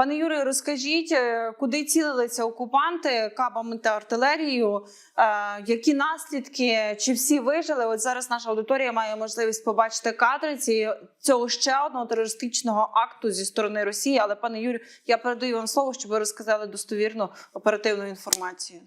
Пане Юрію, розкажіть, е, куди цілилися окупанти кабами та артилерією? Е, Які наслідки? Чи всі вижили? От зараз наша аудиторія має можливість побачити кадри цього ще одного терористичного акту зі сторони Росії. Але пане Юрію, я передаю вам слово, щоб ви розказали достовірну оперативну інформацію.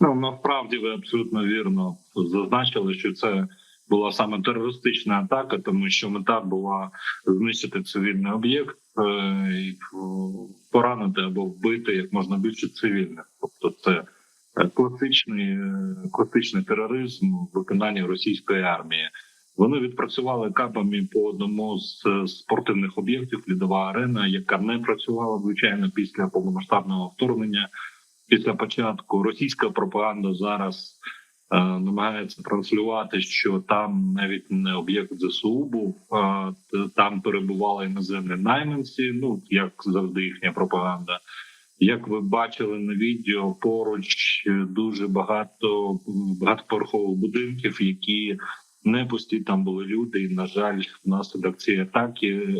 Ну насправді ви абсолютно вірно зазначили, що це була саме терористична атака, тому що мета була знищити цивільний об'єкт е, і поранити або вбити як можна більше цивільних. Тобто, це е, класичний, е, класичний тероризм в виконанні російської армії. Вони відпрацювали капами по одному з спортивних об'єктів лідова арена, яка не працювала звичайно після повномасштабного вторгнення. Після початку російська пропаганда зараз е, намагається транслювати, що там навіть не об'єкт ЗСУ був, а там перебували іноземні найманці. Ну як завжди, їхня пропаганда. Як ви бачили на відео, поруч е, дуже багато багатоповерхових будинків, які не пусті там були люди. І на жаль, внаслідок цієї атаки е,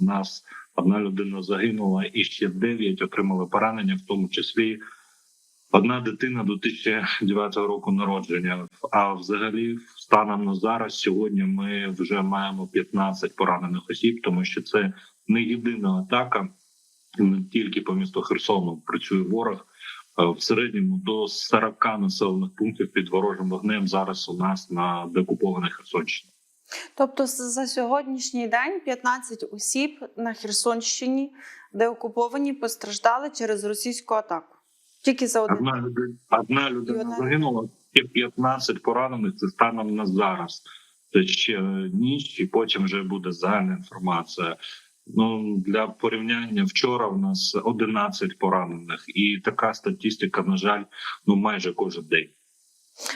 в нас одна людина загинула, і ще дев'ять отримали поранення, в тому числі одна дитина до 2009 року народження. А взагалі, станом на зараз, сьогодні ми вже маємо 15 поранених осіб, тому що це не єдина атака. Не тільки по місту Херсону працює ворог. Е, В середньому до 40 населених пунктів під ворожим вогнем зараз у нас на деокупованій Херсонщині. Тобто, за сьогоднішній день 15 осіб на Херсонщині, де окуповані, постраждали через російську атаку. Тільки за один Одна людина, одна людина одна- загинула, ще 15 поранених. Це станом на зараз. Це ще ніч, і потім вже буде загальна інформація. Ну для порівняння вчора в нас 11 поранених, і така статистика, на жаль, ну майже кожен день.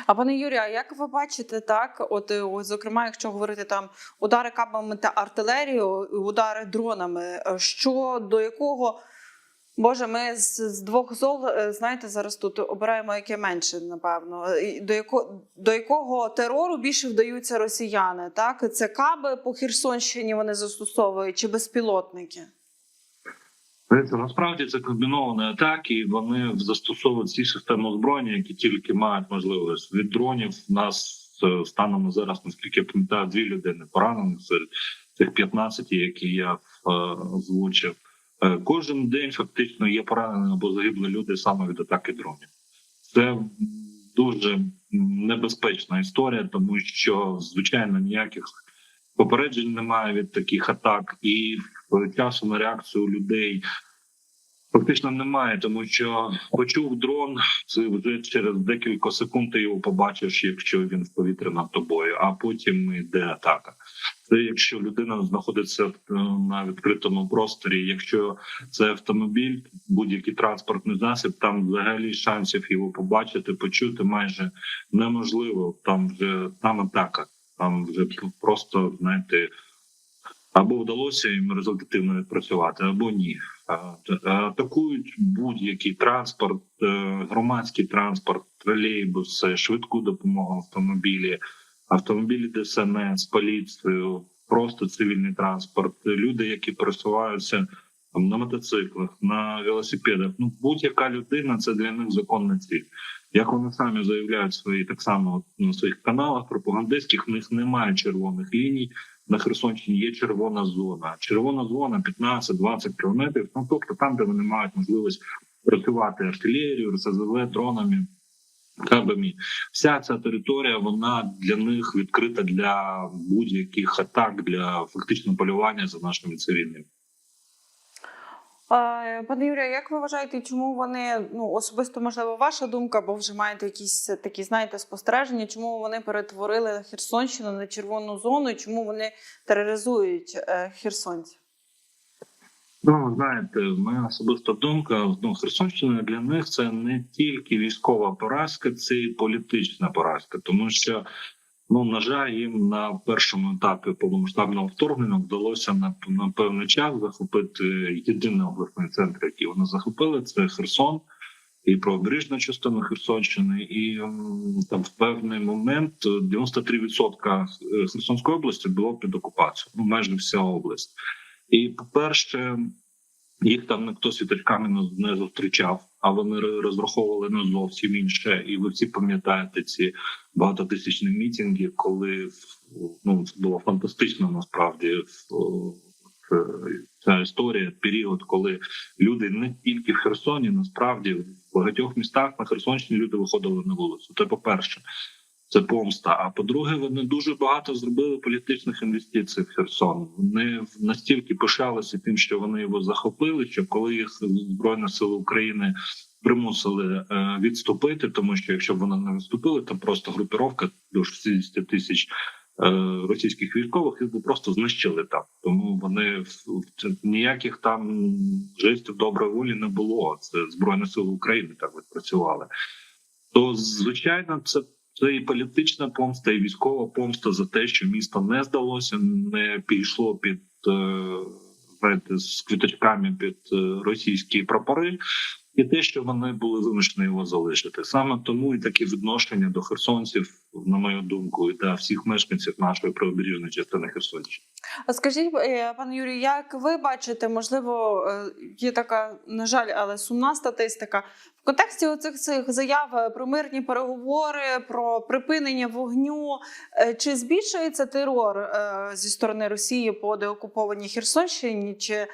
А пане Юрію, а як ви бачите, так от е, зокрема, якщо говорити там удари кабами та артилерією, удари дронами, е, що до якого Боже, ми з, з двох зол, е, знаєте, зараз тут обираємо яке менше, напевно. До якого до якого терору більше вдаються росіяни? Так, це каби по Херсонщині вони застосовують чи безпілотники? Насправді це комбіновані атаки. і Вони застосовують всі системи озброєння, які тільки мають можливість від дронів. Нас е, станом зараз, наскільки я пам'ятаю, дві людини поранених серед цих 15, які я е, озвучив. Е, Кожен день фактично є поранені або загибли люди саме від атаки дронів. Це дуже небезпечна історія, тому що звичайно ніяких попереджень немає від таких атак, і часу на реакцію людей фактично немає, тому що почув дрон, це вже через декілька секунд ти його побачиш, якщо він в повітрі над тобою, а потім йде атака. Це якщо людина знаходиться е, на відкритому просторі, якщо це автомобіль, будь-який транспортний засіб, там взагалі шансів його побачити, почути майже неможливо. Там вже там атака, там вже просто знаєте. Або вдалося їм результативно відпрацювати, або ні. Атакують будь-який транспорт, е, громадський транспорт, тролейбуси, швидку допомогу автомобілі, автомобілі ДСНС, поліцію, просто цивільний транспорт, люди, які пересуваються там, на мотоциклах, на велосипедах. Ну будь-яка людина це для них законна ціль. Як вони самі заявляють свої так само на своїх каналах пропагандистських, в них немає червоних ліній на Херсонщині є червона зона. Червона зона 15-20 кілометрів. Ну тобто там, де вони мають можливість працювати артилерією, РСЗВ, дронами, кабами. Вся ця територія вона для них відкрита для будь-яких атак, для фактично полювання за нашими цивільними. Пане Юрію, як ви вважаєте, чому вони ну особисто можливо ваша думка, бо вже маєте якісь такі, знаєте, спостереження, чому вони перетворили Херсонщину на червону зону і чому вони тероризують е, херсонців? Ну, знаєте, моя особиста думка. Ну, Херсонщина для них це не тільки військова поразка, це і політична поразка, тому що. Ну на жаль, їм на першому етапі повномасштабного вторгнення вдалося на, на певний час захопити єдиний обласний центр, який вони захопили. Це Херсон і правобережна частина Херсонщини. І там в певний момент 93% Херсонської області було під окупацією. Ну майже вся область. І по перше, Їх там ніхто світочками не- зустрічав, а вони розраховували на зовсім інше. І ви всі пам'ятаєте ці багатотисячні мітинги, коли ну це було фантастично насправді ця історія, період, коли люди не тільки в Херсоні, насправді в багатьох містах на Херсонщині люди виходили на вулицю. Це по-перше, це помста. А по-друге, вони дуже багато зробили політичних інвестицій в Херсон. Вони настільки пишалися тим, що вони його захопили, що коли їх збройні сили України примусили е, відступити, тому що якщо б вони не відступили, то просто групіровка до 60 тисяч. е, Російських військових їх би просто знищили там, тому вони ніяких там жестів доброї волі не було. Це збройні сили України так відпрацювали. То звичайно, це це і політична помста, і військова помста за те, що місто не здалося, не пішло під е, знаєте, з квіточками під е, російські прапори, і те, що вони були вимушені його залишити. Саме тому і таке відношення до херсонців, на мою думку, і до всіх мешканців нашої правобережної частини Херсонщини. Скажіть, е, пане Юрію, як ви бачите, можливо, е, є така, на жаль, але сумна статистика в контексті оцих цих заяв е, про мирні переговори, про припинення вогню. Чи збільшується терор зі сторони Росії по деокупованій Херсонщині? Чи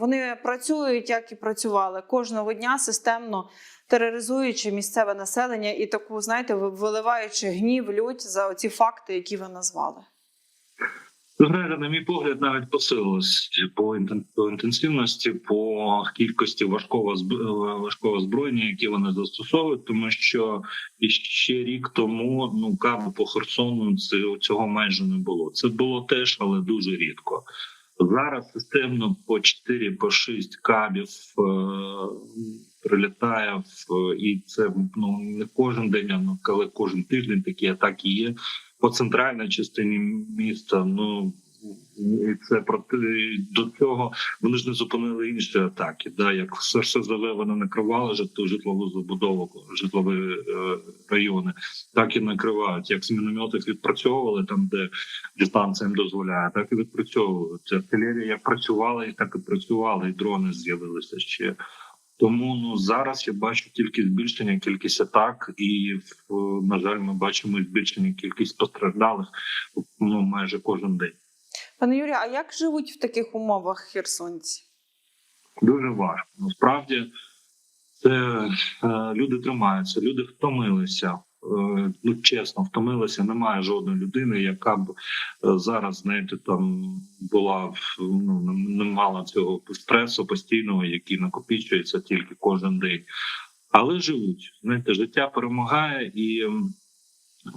вони працюють як і працювали кожного дня системно тероризуючи місцеве населення і таку, знаєте, виливаючи гнів, лють за ці факти, які ви назвали? Грера, на мій погляд, навіть посилилась по інтен- інтенсивності, по кількості важкого зб- важкого зброєння, які вони застосовують, тому що іще рік тому ну кабу по Херсону цього майже не було. Це було теж, але дуже рідко. Зараз системно по 4 по 6 кабів е, прилітає в і це ну не кожен день, а ну, кожен тиждень такі атаки є по центральній частині міста. Ну це проти до цього вони ж не зупинили інші атаки. Да, як все СЗВ вони накривали житло, житлову забудову, житлові е, райони, так і накривають. Як з мінометів відпрацьовували там, де дистанція їм дозволяє, так і відпрацьовують. Артилерія як працювала, і так і працювала, і дрони з'явилися ще. Тому ну зараз я бачу тільки збільшення кількість атак, і на жаль, ми бачимо збільшення кількість постраждалих ну майже кожен день. Пане Юрію, а як живуть в таких умовах херсонці? Дуже важко. Насправді це е, люди тримаються, люди втомилися. Е, ну чесно, втомилися. Немає жодної людини, яка б е, зараз, знаєте, там була в- ну не- мала цього стресу постійного, який накопичується тільки кожен день. Але живуть. Знаєте, життя перемагає і.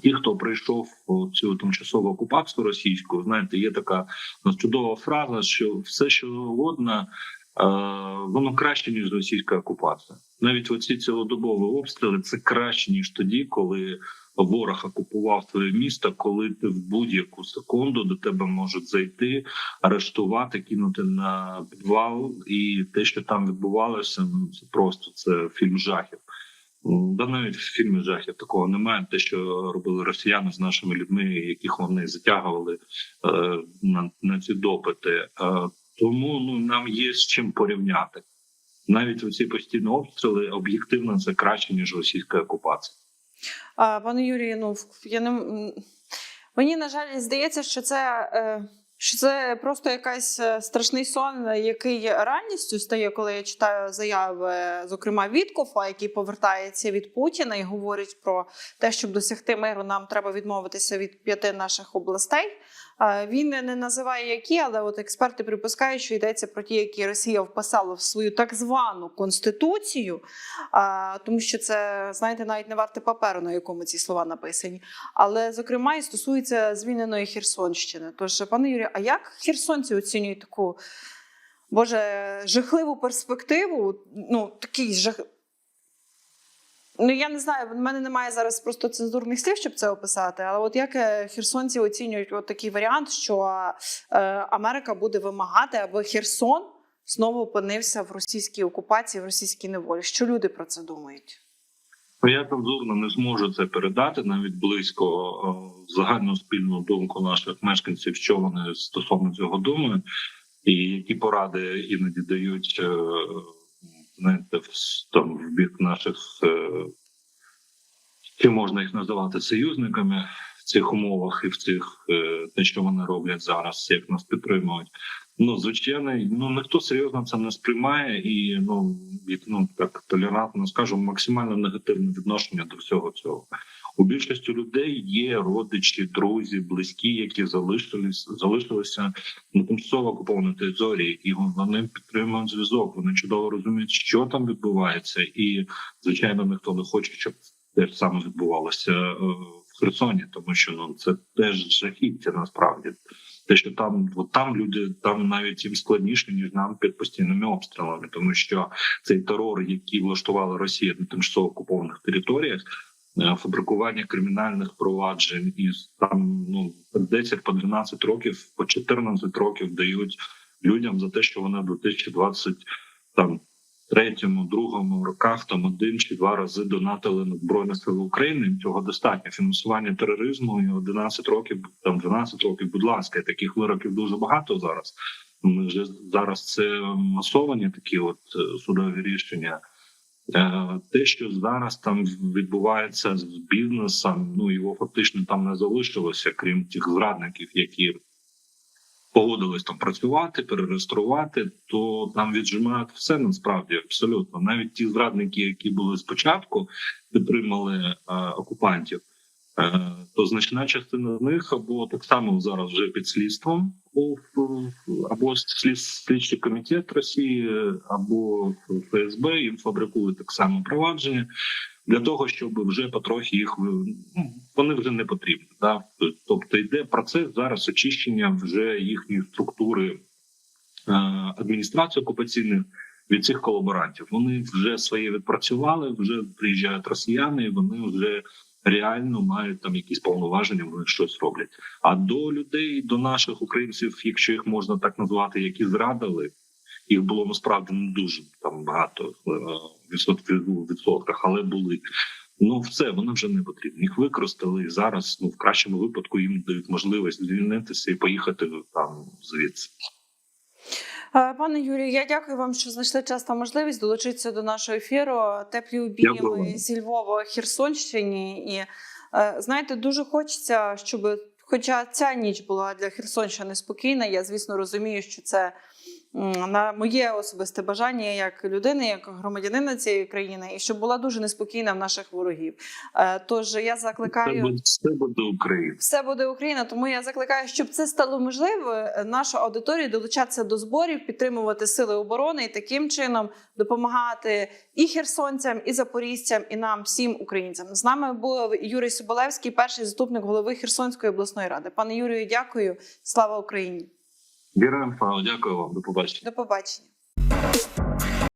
Ті, хто прийшов цю тимчасову окупацію російську, знаєте, є така чудова фраза, що все, що завгодно, е, воно краще ніж російська окупація. Навіть оці цілодобові обстріли це краще ніж тоді, коли ворог окупував твоє місто, коли ти в будь-яку секунду до тебе можуть зайти, арештувати, кинути на підвал, і те, що там відбувалося, ну це просто це фільм жахів. Да навіть в фільмі жахів такого немає. Те, що робили росіяни з нашими людьми, яких вони затягували е, на, на ці допити. Е, тому ну нам є з чим порівняти. Навіть оці постійні обстріли об'єктивно це краще ніж російська окупація. А, пане Юрію, ну я не мені на жаль здається, що це. Е... Що це просто якийсь е, страшний сон, який реальністю стає, коли я читаю заяви, зокрема Віткофа, який повертається від Путіна і говорить про те, щоб досягти миру, нам треба відмовитися від п'яти наших областей. Він не називає які, але от експерти припускають, що йдеться про ті, які Росія вписала в свою так звану конституцію, тому що це, знаєте, навіть не варте паперу, на якому ці слова написані. Але, зокрема, і стосується звільненої Херсонщини. Тож, пане Юрію, а як херсонці оцінюють таку боже жахливу перспективу? Ну, такий жах. Ну, я не знаю, в мене немає зараз просто цензурних слів, щоб це описати. Але от як е, херсонці оцінюють от такий варіант, що е, Америка буде вимагати, аби Херсон знову опинився в російській окупації, в російській неволі. Що люди про це думають? Ну, Я цензурно не зможу це передати навіть близько е, загальну спільну думку наших мешканців, що вони стосовно цього думають. і які поради іноді дають е, знаєте, в, там, в бік наших, е, чи можна їх називати союзниками в цих умовах і в цих те, що вони роблять зараз, як нас підтримують. Ну, звичайно, ну ніхто серйозно це не сприймає, і ну від ну так толерантно скажу, максимально негативне відношення до всього цього. У більшості людей є родичі, друзі, близькі, які залишились, залишилися на тимчасово окупованій території, і вони підтримують зв'язок. Вони чудово розуміють, що там відбувається, і звичайно, ніхто не хоче, щоб те ж саме відбувалося е, в Херсоні, тому що ну це теж жахіття насправді. Те, що там, от там люди там навіть їм складніше ніж нам під постійними обстрілами, тому що цей терор, який влаштувала Росія на тимчасово окупованих територіях, е, фабрикування кримінальних проваджень і там ну по 10, по 12 років, по 14 років дають людям за те, що вони в 2020 там третьому, другому роках там один чи два рази донатили на збройні сили України. Цього достатньо фінансування тероризму і 11 років, там 12 років. Будь ласка, таких вироків дуже багато зараз. Ми вже зараз це масовані такі от е, судові рішення. Е, Те, що зараз там відбувається з бізнесом, ну його фактично там не залишилося, крім тих зрадників, які погодились там працювати, перереєструвати, то там віджимають все насправді абсолютно. Навіть ті зрадники, які були спочатку, підтримали е, окупантів. е, То значна частина з них або так само зараз вже під слідством, або слід- слідчий комітет Росії, або ФСБ їм фабрикують так само провадження для того, щоб вже потрохи їх ну, вони вже не потрібні. Да? Тобто йде процес зараз очищення вже їхньої структури е, адміністрації окупаційних від цих колаборантів. Вони вже своє відпрацювали, вже приїжджають росіяни, і вони вже реально мають там якісь повноваження, вони щось роблять. А до людей, до наших українців, якщо їх можна так назвати, які зрадили. Їх було насправді не дуже там багато е, відсотках, але були. Ну, все, вони вже не потрібні. Їх використали і зараз. Ну в кращому випадку їм дають можливість звільнитися і поїхати там звідси. Пане Юрію, я дякую вам, що знайшли час та можливість долучитися до нашого ефіру. Теплі обійми зі Львова, Херсонщині. І е, знаєте, дуже хочеться, щоб, хоча ця ніч була для Херсонщини спокійна, я звісно розумію, що це на моє особисте бажання як людини, як громадянина цієї країни, і щоб була дуже неспокійна в наших ворогів. Е, Тож я закликаю. буде, це буде Україна. Все буде Україна, тому я закликаю, щоб це стало можливо. е, Наша аудиторія долучатися до зборів, підтримувати сили оборони і таким чином допомагати і херсонцям, і запорізцям, і нам, всім українцям. З нами був Юрій Соболевський, перший заступник голови Херсонської обласної ради. Пане Юрію, дякую. Слава Україні! Героям слава, дякую вам, до побачення. До побачення.